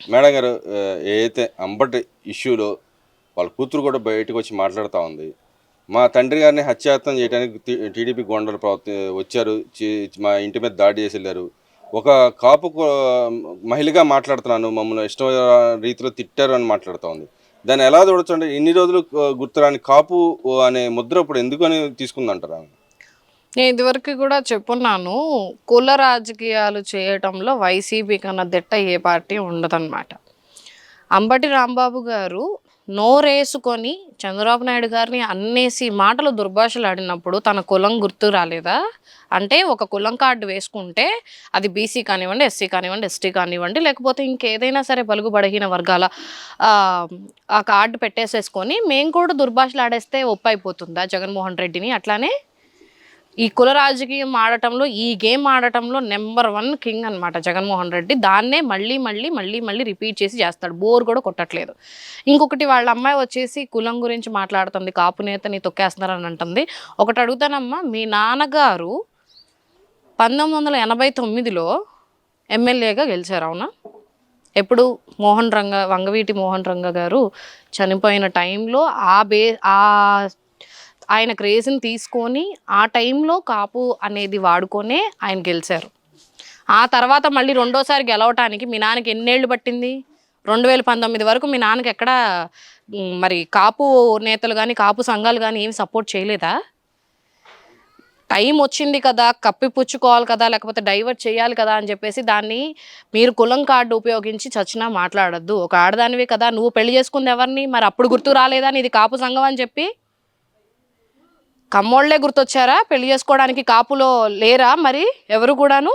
Madam గారు ఏదైతే అంబటి ఇష్యూలో వాళ్ళ కూతురు కూడా బయటకు వచ్చి మాట్లాడుతూ ఉంది మా తండ్రి గారిని హత్యాయత్నం చేయడానికి టీడీపీ గోండలు ప్రవర్తి వచ్చారు మా ఇంటి మీద దాడి చేసి వెళ్ళారు. ఒక కాపు మహిళగా మాట్లాడుతున్నాను మమ్మల్ని ఇష్టం రీతిలో తిట్టారు అని మాట్లాడుతూ ఉంది. దాన్ని ఎలా చూడొచ్చండి ఇన్ని రోజులు గుర్తురాని కాపు అనే ముద్ర ఇప్పుడు ఎందుకని తీసుకుందంటారా? నేను ఇదివరకు కూడా చెప్పున్నాను కుల రాజకీయాలు చేయటంలో వైసీపీ కన్నా దిట్ట ఏ పార్టీ ఉండదన్నమాట. అంబటి రాంబాబు గారు నోరేసుకొని చంద్రబాబు నాయుడు గారిని అన్నేసి మాటలు దుర్భాషలు ఆడినప్పుడు తన కులం గుర్తు రాలేదా? అంటే ఒక కులం కార్డు వేసుకుంటే అది బీసీ కానివ్వండి ఎస్సీ కానివ్వండి ఎస్టీ కానివ్వండి లేకపోతే ఇంకేదైనా సరే పలుగు బడహీన వర్గాల ఆ, కార్డు పెట్టేసేసుకొని మేము కూడా దుర్భాషలు ఆడేస్తే ఒప్పైపోతుందా జగన్మోహన్ రెడ్డిని? అట్లానే ఈ కుల రాజకీయం ఆడటంలో ఈ గేమ్ ఆడటంలో నెంబర్ వన్ కింగ్ అన్నమాట జగన్మోహన్ రెడ్డి. దాన్నే మళ్ళీ మళ్ళీ మళ్ళీ మళ్ళీ రిపీట్ చేసి చేస్తాడు. బోర్ కూడా కొట్టట్లేదు. ఇంకొకటి వాళ్ళ అమ్మాయి వచ్చేసి కులం గురించి మాట్లాడుతుంది. కాపు నేతని తొక్కేస్తున్నారని అంటుంది. ఒకటి అడుగుతానమ్మా మీ నాన్నగారు పంతొమ్మిది వందల ఎనభై తొమ్మిదిలో ఎమ్మెల్యేగా గెలిచారు అవునా? ఎప్పుడు మోహన్ రంగ వంగవీటి మోహన్ రంగ గారు చనిపోయిన టైంలో ఆ బే ఆ ఆయన క్రేజ్ని తీసుకొని ఆ టైంలో కాపు అనేది వాడుకొనే ఆయన గెలిచారు. ఆ తర్వాత మళ్ళీ రెండోసారి గెలవటానికి మీ నాన్నకి ఎన్నేళ్ళు పట్టింది? రెండు వేల పంతొమ్మిది వరకు మీ నాన్నకి ఎక్కడ మరి కాపు నేతలు కానీ కాపు సంఘాలు కానీ ఏమి సపోర్ట్ చేయలేదా? టైం వచ్చింది కదా కప్పిపుచ్చుకోవాలి కదా లేకపోతే డైవర్ట్ చేయాలి కదా అని చెప్పేసి దాన్ని మీరు కులం కార్డు ఉపయోగించి చచ్చినా మాట్లాడొద్దు. ఒక ఆడదానివే కదా నువ్వు పెళ్ళి చేసుకుంది ఎవరిని? మరి అప్పుడు గుర్తు రాలేదా నీది కాపు సంఘం అని చెప్పి? కమ్మోళ్ళే గుర్తొచ్చారా? పెళ్ళి చేసుకోవడానికి కాపులో లేరా మరి? ఎవరు కూడాను?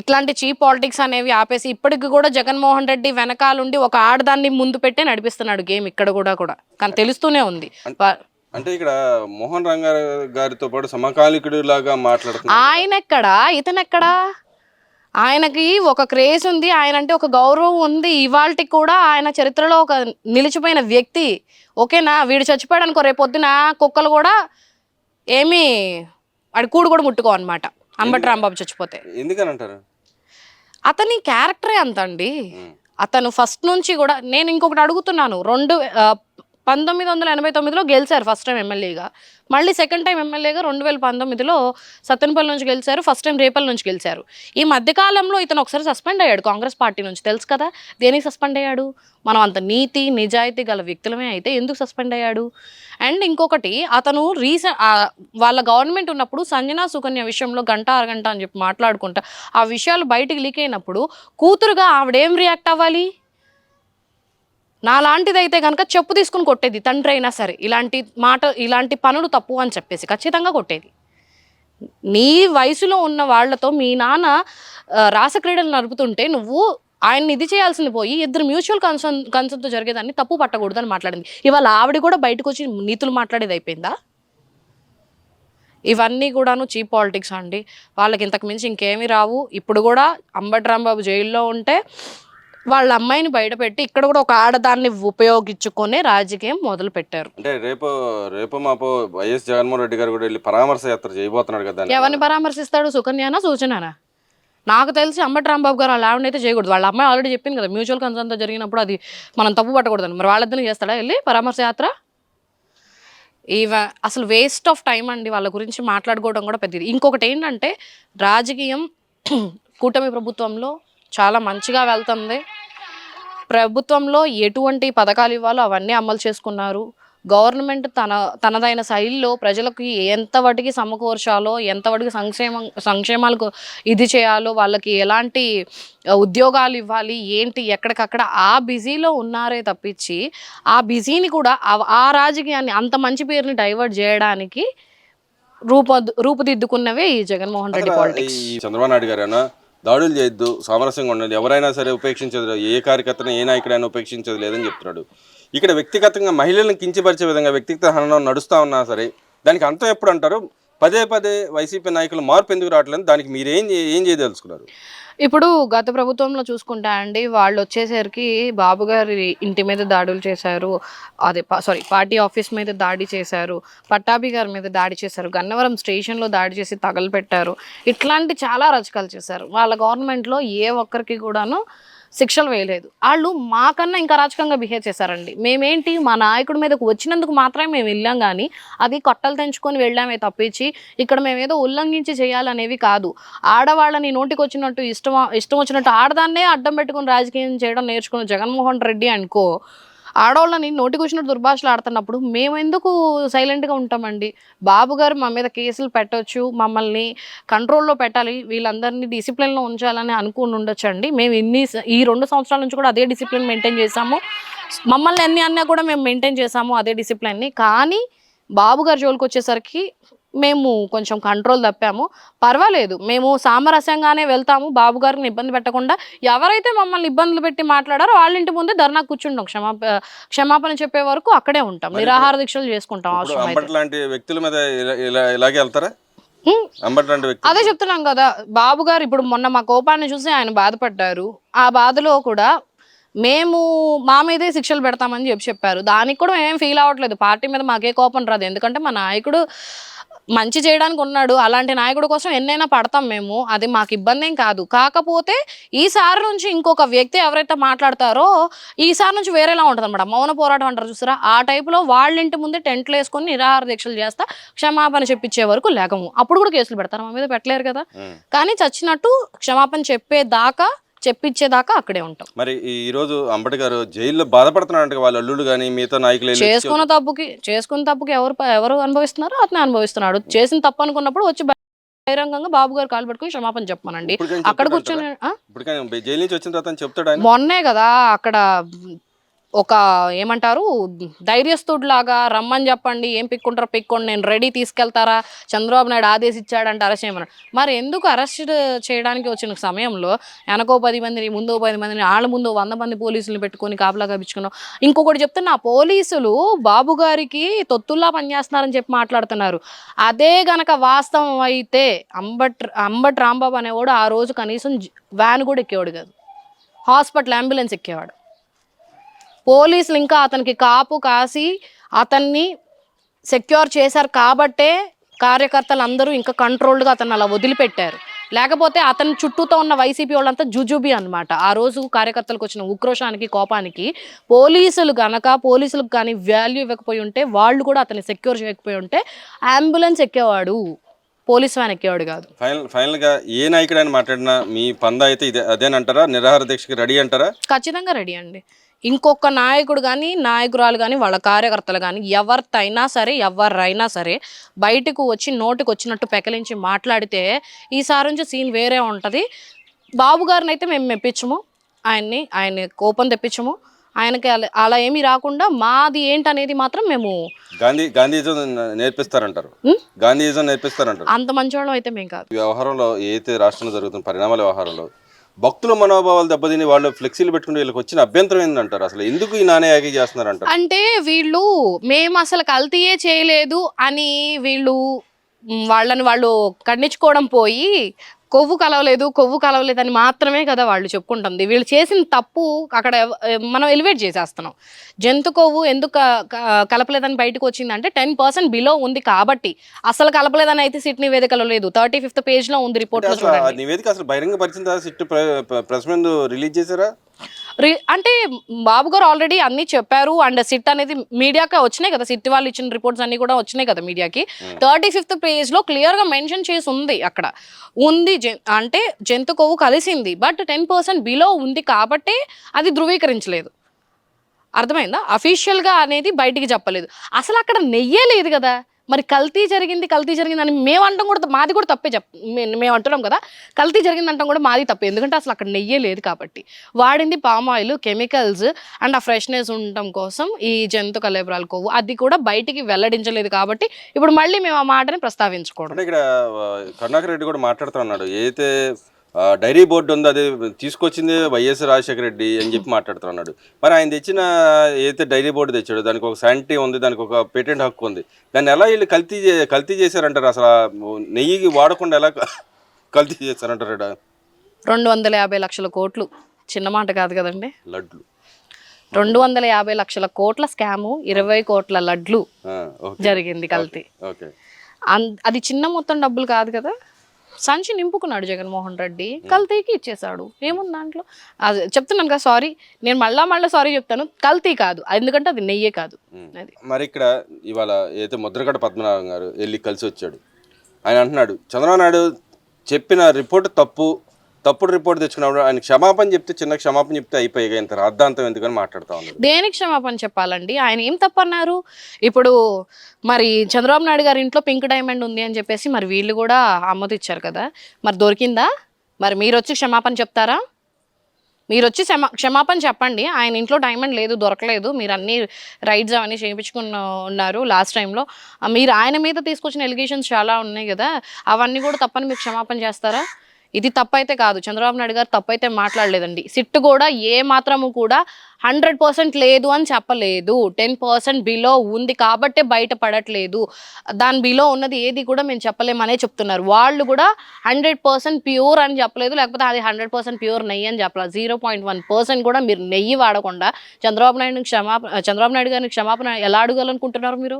ఇట్లాంటి చీప్ పాలిటిక్స్ అనేవి ఆపేసి ఇప్పటికి కూడా జగన్మోహన్ రెడ్డి వెనకాలండి ఒక ఆడదాన్ని ముందు పెట్టే నడిపిస్తున్నాడు గేమ్ ఇక్కడ కూడా కూడా. కానీ తెలుస్తూనే ఉంది. అంటే ఇక్కడ మోహన్ రంగ గారితో పాటు సమకాలికుడు లాగా మాట్లాడుతున్నారు. ఆయన ఎక్కడా ఇతను ఎక్కడా ఆయనకి ఒక క్రేజ్ ఉంది ఆయన అంటే ఒక గౌరవం ఉంది. ఇవాళకి కూడా ఆయన చరిత్రలో ఒక నిలిచిపోయిన వ్యక్తి. ఓకేనా? వీడు చచ్చిపోయాడు అనుకో రేపు పొద్దున కుక్కలు కూడా ఏమీ వాడి కూడు కూడా ముట్టుకో అనమాట అంబటి రాంబాబు చచ్చిపోతే. ఎందుకని అంటారు అతని క్యారెక్టరే అంత అండి. అతను ఫస్ట్ నుంచి కూడా నేను ఇంకొకటి అడుగుతున్నాను. రెండు పంతొమ్మిది వందల ఎనభై తొమ్మిదిలో గెలిచారు ఫస్ట్ టైం ఎమ్మెల్యేగా. మళ్ళీ సెకండ్ టైం ఎమ్మెల్యేగా రెండు వేల పంతొమ్మిదిలో సత్తెనపల్లి నుంచి గెలిచారు ఫస్ట్ టైం రేపల్ నుంచి గెలిచారు. ఈ మధ్యకాలంలో ఇతను ఒకసారి సస్పెండ్ అయ్యాడు కాంగ్రెస్ పార్టీ నుంచి. తెలుసు కదా? దేనికి సస్పెండ్ అయ్యాడు? మనం అంత నీతి నిజాయితీ గల వ్యక్తులమే అయితే ఎందుకు సస్పెండ్ అయ్యాడు? అండ్ ఇంకొకటి అతను రీసెంట్ వాళ్ళ గవర్నమెంట్ ఉన్నప్పుడు సంజనా సుకన్య విషయంలో గంట అరగంట అని చెప్పి మాట్లాడుకుంటా ఆ విషయాలు బయటికి లీక్ అయినప్పుడు కూతురుగా ఆవిడేం రియాక్ట్ అవ్వాలి? నా లాంటిదైతే కనుక చెప్పు తీసుకుని కొట్టేది తండ్రి అయినా సరే ఇలాంటి మాట ఇలాంటి పనులు తప్పు అని చెప్పేసి ఖచ్చితంగా కొట్టేది. నీ వయసులో ఉన్న వాళ్ళతో మీ నాన్న రాసక్రీడలు నడుపుతుంటే నువ్వు ఆయన్ని ఇది చేయాల్సింది పోయి ఇద్దరు మ్యూచువల్ కన్సర్న్ కన్సర్న్తో జరిగేదాన్ని తప్పు పట్టకూడదని మాట్లాడింది. ఇవాళ ఆవిడ కూడా బయటకు వచ్చి నీతులు మాట్లాడేది అయిపోయిందా? ఇవన్నీ కూడాను చీప్ పాలిటిక్స్ అండి. వాళ్ళకి ఇంతకు మించి ఇంకేమీ రావు. ఇప్పుడు కూడా అంబటి రాంబాబు జైల్లో ఉంటే వాళ్ళ అమ్మాయిని బయటపెట్టి ఇక్కడ కూడా ఒక ఆడదాన్ని ఉపయోగించుకొని రాజకీయం మొదలు పెట్టారు అంటే రేపు రేపు మాపు వైఎస్ జగన్మోహన్ రెడ్డి గారు కూడా వెళ్ళి పరామర్శ యాత్ర చేయబోతున్నాడు కదా. ఎవరిని పరామర్శిస్తాడు? సుకన్యానా సూచననా? నాకు తెలిసి అంబటి రాంబాబు గారు వాళ్ళ ఆవిడనైతే చేయకూడదు. వాళ్ళ అమ్మాయి ఆల్రెడీ చెప్పింది కదా మ్యూచువల్ కన్సర్న్తో జరిగినప్పుడు అది మనం తప్పు పట్టకూడదని. మరి వాళ్ళిద్దరిని చేస్తాడా వెళ్ళి పరామర్శ యాత్ర? ఇవ అసలు వేస్ట్ ఆఫ్ టైం అండి వాళ్ళ గురించి మాట్లాడుకోవడం కూడా పెద్దది. ఇంకొకటి ఏంటంటే రాజకీయం కూటమి ప్రభుత్వంలో చాలా మంచిగా వెళ్తుంది. ప్రభుత్వంలో ఎటువంటి పథకాలు ఇవ్వాలో అవన్నీ అమలు చేసుకున్నారు. గవర్నమెంట్ తన తనదైన శైలిలో ప్రజలకు ఎంత వాటికి సమకూర్చాలో ఎంత వాటికి సంక్షేమం సంక్షేమాలకు ఇది చేయాలో వాళ్ళకి ఎలాంటి ఉద్యోగాలు ఇవ్వాలి ఏంటి ఎక్కడికక్కడ ఆ బిజీలో ఉన్నారే తప్పించి ఆ బిజీని కూడా ఆ- రాజకీయాన్ని అంత మంచి పేరుని డైవర్ట్ చేయడానికి రూప రూపుదిద్దుకున్నవే ఈ జగన్మోహన్ రెడ్డి పాలిటిక్స్. చంద్రబాబు నాయుడు గారైనా? దాడులు చేయొద్దు సామరస్యంగా ఉండండి. ఎవరైనా సరే ఉపేక్షించదు ఏ కార్యకర్తను ఏ నాయకుడైనా ఉపేక్షించదు లేదని చెప్తున్నాడు. ఇక్కడ వ్యక్తిగతంగా మహిళలను కించపరిచే విధంగా వ్యక్తిగత హననం నడుస్తూ ఉన్నా సరే దానికి అంతం ఎప్పుడు అంటారు? పదే పదే వైసీపీ నాయకులు మార్పు ఎందుకు రావట్లేదు దానికి మీరు ఏం ఏం చేయదలుచుకున్నారు? ఇప్పుడు గత ప్రభుత్వంలో చూసుకుంటా అండి వాళ్ళు వచ్చేసరికి బాబు గారి ఇంటి మీద దాడులు చేశారు అదే సారీ పార్టీ ఆఫీస్ మీద దాడి చేశారు పట్టాభి గారి మీద దాడి చేశారు గన్నవరం స్టేషన్లో దాడి చేసి తగలపెట్టారు ఇట్లాంటి చాలా రచకాలు చేశారు. వాళ్ళ గవర్నమెంట్లో ఏ ఒక్కరికి కూడాను శిక్షలు వేయలేదు. వాళ్ళు మాకన్నా ఇంకా రాజకంగా బిహేవ్ చేశారండి. మేమేంటి మా నాయకుడి మీదకు వచ్చినందుకు మాత్రమే మేము వెళ్ళాం కానీ అది కట్టలు తెంచుకొని వెళ్ళామే తప్పించి ఇక్కడ మేము ఏదో ఉల్లంఘించి చేయాలనేవి కాదు. ఆడవాళ్ళని నోటికి వచ్చినట్టు ఇష్టం ఇష్టం వచ్చినట్టు ఆడదాన్నే అడ్డం పెట్టుకుని రాజకీయం చేయడం నేర్చుకున్న జగన్మోహన్ రెడ్డి అనుకో ఆడవాళ్ళని నోటికి వచ్చినట్టు దుర్భాషలు ఆడుతున్నప్పుడు మేము ఎందుకు సైలెంట్గా ఉంటామండి? బాబు గారు మా మీద కేసులు పెట్టొచ్చు మమ్మల్ని కంట్రోల్లో పెట్టాలి వీళ్ళందరినీ డిసిప్లిన్లో ఉంచాలని అనుకుని ఉండొచ్చు అండి మేము ఇన్ని ఈ రెండు సంవత్సరాల నుంచి కూడా అదే డిసిప్లిన్ మెయింటైన్ చేసాము మమ్మల్ని ఎన్ని అన్నా కూడా మేము మెయింటైన్ చేసాము అదే డిసిప్లిన్ని. కానీ బాబు గారు జోలికి వచ్చేసరికి మేము కొంచెం కంట్రోల్ తప్పాము. పర్వాలేదు. మేము సామరస్యంగానే వెళ్తాము. బాబు గారిని ఇబ్బంది పెట్టకుండా ఎవరైతే మమ్మల్ని ఇబ్బందులు పెట్టి మాట్లాడారో వాళ్ళ ఇంటి ముందే ధర్నా కూర్చుంటాం. క్షమాప క్షమాపణ చెప్పే వరకు అక్కడే ఉంటాం. నిరాహార దీక్షలు చేసుకుంటాం. అవసరం లాంటి వ్యక్తుల మీద ఇలా- ఇలా ఇలాగే వెళ్తారా? అదే చెప్తున్నాం కదా బాబు గారు ఇప్పుడు మొన్న మా కోపాన్ని చూసి ఆయన బాధపడ్డారు. ఆ బాధలో కూడా మేము మా మీదే శిక్షలు పెడతామని చెప్పి చెప్పారు. దానికి కూడా మేము ఫీల్ అవ్వట్లేదు. పార్టీ మీద మాకే కోపం రాదు. ఎందుకంటే మా నాయకుడు మంచి చేయడానికి ఉన్నాడు. అలాంటి నాయకుడి కోసం ఎన్నైనా పడతాం మేము. అది మాకు ఇబ్బంది ఏం కాదు. కాకపోతే ఈసారి నుంచి ఇంకొక వ్యక్తి ఎవరైతే మాట్లాడతారో ఈసారి నుంచి వేరేలా ఉంటుంది అనమాట మౌన పోరాటం అంటారు చూసారా? ఆ టైపులో వాళ్ళ ఇంటి ముందే టెంట్లు వేసుకొని నిరాహార దీక్షలు చేస్తా క్షమాపణ చెప్పించే వరకు లేకము అప్పుడు కూడా కేసులు పెడతారు? మా మీద పెట్టలేరు కదా. కానీ చచ్చినట్టు క్షమాపణ చెప్పేదాకా చెప్పించేదాకా అక్కడే ఉంటాం. మరి ఈ రోజు అంబటి గారు జైల్లో బాధపడుతున్నారంట వాళ్ళ అల్లుడు కానీ మిగతా నాయకులు చేసుకున్న తప్పుకి చేసుకున్న తప్పుకి ఎవరు ఎవరు అనుభవిస్తున్నారో అతనే అనుభవిస్తున్నాడు. చేసిన తప్పు అనుకున్నప్పుడు వచ్చి బహిరంగంగా బాబు గారు కాలు పట్టుకుని క్షమాపణ చెప్పమనండి. అక్కడ? కూర్చొని మొన్నే కదా అక్కడ ఒక ఏమంటారు ధైర్యస్తుడిలాగా రమ్మని చెప్పండి ఏం పిక్కుంటారో పిక్కోండి నేను రెడీ తీసుకెళ్తారా చంద్రబాబు నాయుడు ఆదేశించాడంటే అరెస్ట్ చేయమన్నాడు మరి ఎందుకు అరెస్ట్ చేయడానికి వచ్చిన సమయంలో వెనకో పది మందిని ముందో పది మందిని వాళ్ళ ముందు వంద మంది పోలీసులు పెట్టుకొని కాపలా కప్పించుకున్నాం ఇంకొకటి చెప్తున్నా పోలీసులు బాబు గారికి తొత్తుల్లా పనిచేస్తున్నారని చెప్పి మాట్లాడుతున్నారు. అదే గనక వాస్తవం అయితే అంబట్ అంబట్ రాంబాబు అనేవాడు ఆ రోజు కనీసం వ్యాన్ కూడా ఎక్కేవాడు కాదు. హాస్పిటల్ అంబులెన్స్ ఎక్కేవాడు. పోలీసులు ఇంకా అతనికి కాపు కాసి అతన్ని సెక్యూర్ చేశారు కాబట్టే కార్యకర్తలు అందరూ ఇంకా కంట్రోల్డ్గా అతను అలా వదిలిపెట్టారు. లేకపోతే అతని చుట్టూతో ఉన్న వైసీపీ వాళ్ళంతా జుజుబి అన్నమాట. ఆ రోజు కార్యకర్తలకు వచ్చిన ఉక్రోషానికి కోపానికి పోలీసులు గనక పోలీసులకు కానీ వాల్యూ ఇవ్వకపోయి ఉంటే వాళ్ళు కూడా అతన్ని సెక్యూర్ చేయకపోయి ఉంటే అంబులెన్స్ ఎక్కేవాడు పోలీస్ వ్యాన్ ఎక్కేవాడు కాదు. ఫైనల్ ఫైనల్గా ఏ నాయకుడైనా మాట్లాడినా మీ పంద అయితే ఇదే అదేనంటారా? నిరాహార దీక్షకి రెడీ అంటారా? ఖచ్చితంగా రెడీ అండి. ఇంకొక నాయకుడు కానీ నాయకురాలు కానీ వాళ్ళ కార్యకర్తలు కానీ ఎవరితైనా సరే ఎవరైనా సరే బయటకు వచ్చి నోటికి వచ్చినట్టు పెకలించి మాట్లాడితే ఈసారి నుంచి సీన్ వేరే ఉంటుంది. బాబు గారిని అయితే మేము మెప్పించము. ఆయన్ని ఆయన కోపం తెప్పించము. ఆయనకి అలా అలా ఏమీ రాకుండా మాది ఏంటనేది మాత్రం మేము గాంధీ గాంధీజం నేర్పిస్తారంటారు? గాంధీజం నేర్పిస్తారంటారు. అంత మంచివాళ్ళం అయితే మేము కాదు. వ్యవహారంలో ఏదైతే రాష్ట్రంలో జరుగుతున్న పరిణామాల వ్యవహారంలో భక్తుల మనోభావాలు దెబ్బతిని వాళ్ళు ఫ్లెక్సీలు పెట్టుకుని వీళ్ళకి వచ్చిన అభ్యంతరం ఏందంటారు? అసలు ఎందుకు ఈ నానే యాగి చేస్తున్నారంట అంటే వీళ్ళు మేము అసలు కల్తీయే చేయలేదు అని వీళ్ళు వాళ్ళని వాళ్ళు ఖండించుకోవడం పోయి కొవ్వు కలవలేదు కొవ్వు కలవలేదు అని మాత్రమే కదా వాళ్ళు చెప్పుకుంటుంది. వీళ్ళు చేసిన తప్పు అక్కడ మనం ఎలివేట్ చేసేస్తున్నాం. జంతు కొవ్వు ఎందుకు కలపలేదని బయటకు వచ్చిందంటే టెన్ పర్సెంట్ బిలో ఉంది కాబట్టి. అసలు కలపలేదని అయితే సిడ్నీ వేదికలో లేదు. థర్టీ ఫిఫ్త్ ఉంది రిపోర్ట్లో అసలు ఆ చూడండి. నివేదిక అసలు బహిరంగ పరిచిందా ప్రెస్ రిలీజ్ చేశారా? అంటే బాబు గారు ఆల్రెడీ అన్ని చెప్పారు అండ్ సిట్ అనేది మీడియాకి వచ్చినాయి కదా. సిట్ వాళ్ళు ఇచ్చిన రిపోర్ట్స్ అన్ని కూడా వచ్చినాయి కదా మీడియాకి. థర్టీ ఫిఫ్త్ పేజ్లో క్లియర్గా మెన్షన్ చేసి ఉంది అక్కడ. ఉంది అంటే జంతు కొవ్వు కలిసింది బట్ టెన్ పర్సెంట్ బిలో ఉంది కాబట్టి అది ధృవీకరించలేదు. అర్థమైందా? అఫీషియల్గా అనేది బయటికి చెప్పలేదు. అసలు అక్కడ నెయ్యే లేదు కదా. మరి కల్తీ జరిగింది కల్తీ జరిగింది అని మేము అంటాం కూడా మాది కూడా తప్పే చెప్ మేము అంటున్నాం కదా. కల్తీ జరిగింది అంటాం కూడా మాది తప్పే. ఎందుకంటే అసలు అక్కడ నెయ్యే లేదు కాబట్టి. వాడింది పామ్ ఆయిల్ కెమికల్స్ అండ్ ఆ ఫ్రెష్నెస్ ఉండటం కోసం ఈ జంతు కలేబరాల కొవ్వు. అది కూడా బయటికి వెల్లడించలేదు కాబట్టి ఇప్పుడు మళ్ళీ మేము ఆ మాటని ప్రస్తావించుకోవడం. ఇక్కడ కరుణాకర్ రెడ్డి కూడా మాట్లాడుతూ ఉన్నాడు. ఏదైతే డైరీ బోర్డు ఉందో అది తీసుకొచ్చింది వైఎస్ రాజశేఖర రెడ్డి అని చెప్పి మాట్లాడుతున్నాడు. మరి ఆయన తెచ్చిన ఏదైతే డైరీ బోర్డు తెచ్చాడు దానికి ఒక శానిటీ ఉంది దానికి ఒక పేటెంట్ హక్కు ఉంది. దాన్ని ఎలా వీళ్ళు కల్తీ కల్తీ చేశారంటారు అసలు? ఆ నెయ్యికి వాడకుండా ఎలా కల్తీ చేశారంటారు? రెండు వందల యాభై లక్షల కోట్లు. చిన్న మాట కాదు కదండి. లడ్లు. రెండు వందల యాభై లక్షల కోట్ల స్కాము ఇరవై కోట్ల లడ్లు జరిగింది కల్తీ. అది చిన్న మొత్తం డబ్బులు కాదు కదా? సంచి నింపుకున్నాడు జగన్మోహన్ రెడ్డి. కల్తీకి ఇచ్చేసాడు ఏముంది దాంట్లో? చెప్తున్నాను కదా సారీ నేను మళ్ళా మళ్ళీ సారీ చెప్తాను. కల్తీ కాదు. ఎందుకంటే అది నెయ్యే కాదు. అది. మరి ఇక్కడ ఇవాళ ఏదైతే ముద్రగడ పద్మనాభం గారు వెళ్ళి కలిసి వచ్చాడు ఆయన అంటున్నాడు చంద్రబాబు నాయుడు చెప్పిన రిపోర్ట్ తప్పు. తప్పుడు రిపోర్ట్ తెచ్చుకున్నప్పుడు ఆయన క్షమాపణ చెప్తే చిన్న క్షమాపణ చెప్తే అయిపోయి ఇంత ఎందుకని మాట్లాడుతూ ఉన్నాడు దేనికి క్షమాపణ చెప్పాలండి? ఆయన ఏం తప్పన్నారు? ఇప్పుడు మరి చంద్రబాబు నాయుడు గారి ఇంట్లో పింక్ డైమండ్ ఉంది అని చెప్పేసి మరి వీళ్ళు కూడా ఆమోదించారు కదా. మరి దొరికిందా? మరి మీరు వచ్చి క్షమాపణ చెప్తారా? మీరు వచ్చి క్షమా క్షమాపణ చెప్పండి. ఆయన ఇంట్లో డైమండ్ లేదు దొరకలేదు. మీరు అన్ని రైడ్స్ అవన్నీ చేయించుకున్న ఉన్నారు లాస్ట్ టైంలో. మీరు ఆయన మీద తీసుకొచ్చిన ఎలిగేషన్స్ చాలా ఉన్నాయి కదా. అవన్నీ కూడా తప్పని మీరు క్షమాపణ చేస్తారా? ఇది తప్పైతే కాదు. చంద్రబాబు నాయుడు గారు తప్పైతే మాట్లాడలేదండి. సిట్ కూడా ఏ మాత్రము కూడా హండ్రెడ్ పర్సెంట్ లేదు అని చెప్పలేదు. టెన్ పర్సెంట్ బిలో ఉంది కాబట్టే బయట పడట్లేదు. దాని బిలో ఉన్నది ఏది కూడా మేము చెప్పలేమనే చెప్తున్నారు. వాళ్ళు కూడా హండ్రెడ్ పర్సెంట్ ప్యూర్ అని చెప్పలేదు. లేకపోతే అది హండ్రెడ్ పర్సెంట్ ప్యూర్ నెయ్యి అని చెప్పలేదు జీరో పాయింట్ వన్ పర్సెంట్ కూడా మీరు నెయ్యి వాడకుండా చంద్రబాబు నాయుడు క్షమాపణ చంద్రబాబు నాయుడు గారిని క్షమాపణ ఎలా అడగాలనుకుంటున్నారు మీరు?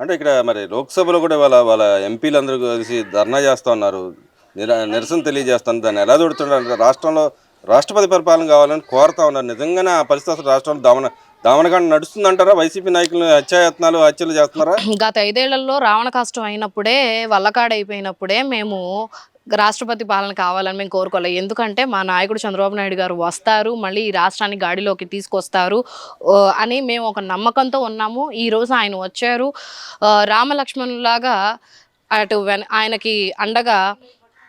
అంటే ఇక్కడ మరి లోక్సభలో కూడా వాళ్ళ వాళ్ళ ఎంపీలందరూ కలిసి ధర్నా చేస్తూ ఉన్నారు. నిరసన తెలియజేస్తాను. దాన్ని ఎలా దొడుతున్నారు రాష్ట్రంలో రాష్ట్రపతి పరిపాలన కావాలని కోరుతా ఉన్నారు. నిజంగానే ఆ పరిస్థితి అసలు రాష్ట్రంలో దామన దామనగాండ నడుస్తుందంటారా? వైసీపీ నాయకులు హత్యాయత్నాలు హత్యలు చేస్తున్నారా? గత ఐదేళ్ళలో రావణ కష్టం అయినప్పుడే వల్లకాడైపోయినప్పుడే మేము రాష్ట్రపతి పాలన కావాలని మేము కోరుకోవాలి ఎందుకంటే మా నాయకుడు చంద్రబాబు నాయుడు గారు వస్తారు మళ్ళీ ఈ రాష్ట్రాన్ని గాడిలోకి తీసుకొస్తారు అని మేము ఒక నమ్మకంతో ఉన్నాము. ఈరోజు ఆయన వచ్చారు. రామలక్ష్మణులాగా అటు వెన ఆయనకి అండగా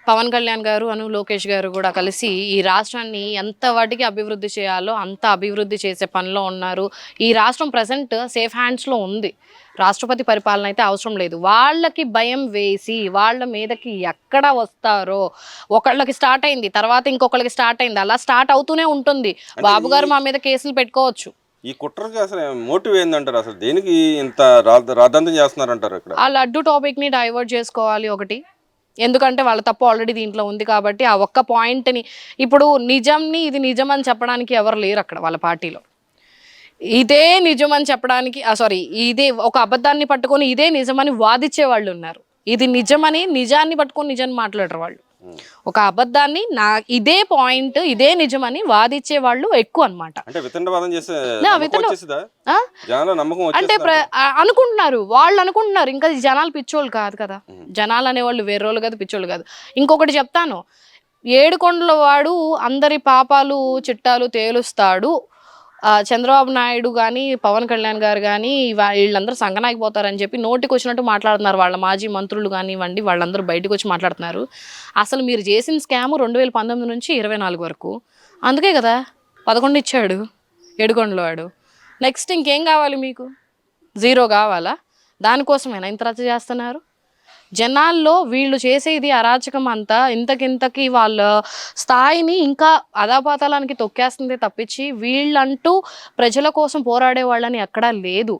పవన్ కళ్యాణ్ గారు అను లోకేష్ గారు కూడా కలిసి ఈ రాష్ట్రాన్ని ఎంత వాటికి అభివృద్ధి చేయాలో అంత అభివృద్ధి చేసే పనిలో ఉన్నారు. ఈ రాష్ట్రం ప్రజెంట్ సేఫ్ హ్యాండ్స్లో ఉంది. రాష్ట్రపతి పరిపాలన అయితే అవసరం లేదు. వాళ్ళకి భయం వేసి వాళ్ళ మీదకి ఎక్కడ వస్తారో ఒకళ్ళకి స్టార్ట్ అయింది తర్వాత ఇంకొకళ్ళకి స్టార్ట్ అయింది అలా స్టార్ట్ అవుతూనే ఉంటుంది. బాబు గారు మా మీద కేసులు పెట్టుకోవచ్చు. ఈ కుట్రకి అసలు మోటివ్ ఏందంటారు? అసలు దేనికి ఇంత రా- రాద్ధాంతం చేస్తున్నారంటారు ఇక్కడ? ఆ లడ్డు టాపిక్ని డైవర్ట్ చేసుకోవాలి ఒకటి. ఎందుకంటే వాళ్ళ తప్పు ఆల్రెడీ దీంట్లో ఉంది కాబట్టి ఆ ఒక్క పాయింట్ని ఇప్పుడు నిజంని ఇది నిజం అని చెప్పడానికి ఎవరు లేరు అక్కడ వాళ్ళ పార్టీలో. ఇదే నిజం అని చెప్పడానికి సారీ ఇదే ఒక అబద్ధాన్ని పట్టుకొని ఇదే నిజమని వాదిచ్చే వాళ్ళు ఉన్నారు. ఇది నిజమని నిజాన్ని పట్టుకొని నిజాన్ని మాట్లాడరు వాళ్ళు. ఒక అబద్ధాన్ని నా ఇదే పాయింట్ ఇదే నిజమని వాదిచ్చే వాళ్ళు ఎక్కువ అన్నమాట. అంటే అనుకుంటున్నారు వాళ్ళు అనుకుంటున్నారు ఇంకా జనాలు పిచ్చోళ్ళు కాదు కదా. జనాలు అనేవాళ్ళు వేరేవాళ్ళు కాదు పిచ్చోళ్ళు కాదు. ఇంకొకటి చెప్తాను ఏడుకొండల వాడు అందరి పాపాలు చిట్టాలు తేలుస్తాడు. చంద్రబాబు నాయుడు కానీ పవన్ కళ్యాణ్ గారు కానీ వీళ్ళందరూ సంగనాగిపోతారని చెప్పి నోటికి వచ్చినట్టు మాట్లాడుతున్నారు. వాళ్ళ మాజీ మంత్రులు కానివ్వండి వాళ్ళందరూ బయటకు వచ్చి మాట్లాడుతున్నారు. అసలు మీరు చేసిన స్కామ్ రెండు వేల పంతొమ్మిది నుంచి ఇరవై నాలుగు వరకు. అందుకే కదా పదకొండు ఇచ్చాడు ఏడుకొండలో వాడు. నెక్స్ట్ ఇంకేం కావాలి మీకు? జీరో కావాలా? దానికోసమేనా ఇంత రచ్చ చేస్తున్నారు? జనాల్లో వీళ్ళు చేసేది అరాచకం అంతా ఇంతకింతకి వాళ్ళ స్థాయిని ఇంకా అధాపాతాలానికి తొక్కేస్తుందే తప్పించి వీళ్ళంటూ ప్రజల కోసం పోరాడే వాళ్ళని ఎక్కడా లేదు.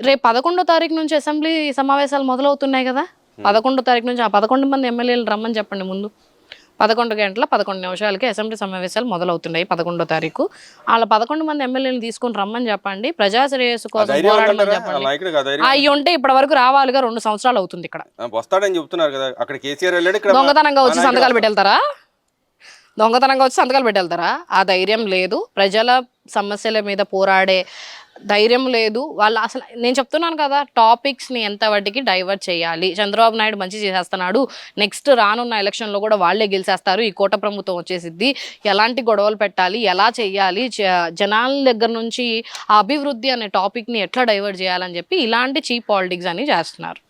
రేపు పదకొండో తారీఖు నుంచి అసెంబ్లీ సమావేశాలు మొదలవుతున్నాయి కదా? పదకొండో తారీఖు నుంచి ఆ పదకొండు మంది ఎమ్మెల్యేలు రమ్మని చెప్పండి ముందు. పదకొండు గంటల పదకొండు నిమిషాలకి అసెంబ్లీ సమావేశాలు మొదలవుతున్నాయి పదకొండో తారీఖు. వాళ్ళ పదకొండు మంది ఎమ్మెల్యేలు తీసుకొని రమ్మని చెప్పండి. ప్రజా శ్రేయస్సు కోసం పోరాడమని చెప్పండి. అవి ఉంటే ఇప్పటి వరకు రావాలిగా రెండు సంవత్సరాలు అవుతుంది ఇక్కడ. వస్తాడని చెప్తున్నారు కదా అక్కడ కేసీఆర్ దొంగతనంగా వచ్చి సంతకాలు పెట్టెళ్తారా? దొంగతనంగా వచ్చి సంతకాలు పెట్టెళ్తారా? ఆ ధైర్యం లేదు. ప్రజల సమస్యల మీద పోరాడే ధైర్యం లేదు. వాళ్ళు అసలు నేను చెప్తున్నాను కదా టాపిక్స్ని ఎంత వాటికి డైవర్ట్ చేయాలి. చంద్రబాబు నాయుడు మంచి చేసేస్తున్నాడు. నెక్స్ట్ రానున్న ఎలక్షన్లో కూడా వాళ్ళే గెలిచేస్తారు. ఈ కోట ప్రభుత్వం వచ్చేసిద్ది. ఎలాంటి గొడవలు పెట్టాలి? ఎలా చేయాలి? జనాల దగ్గర నుంచి అభివృద్ధి అనే టాపిక్ని ఎట్లా డైవర్ట్ చేయాలని చెప్పి ఇలాంటి చీప్ పాలిటిక్స్ అని చేస్తున్నారు.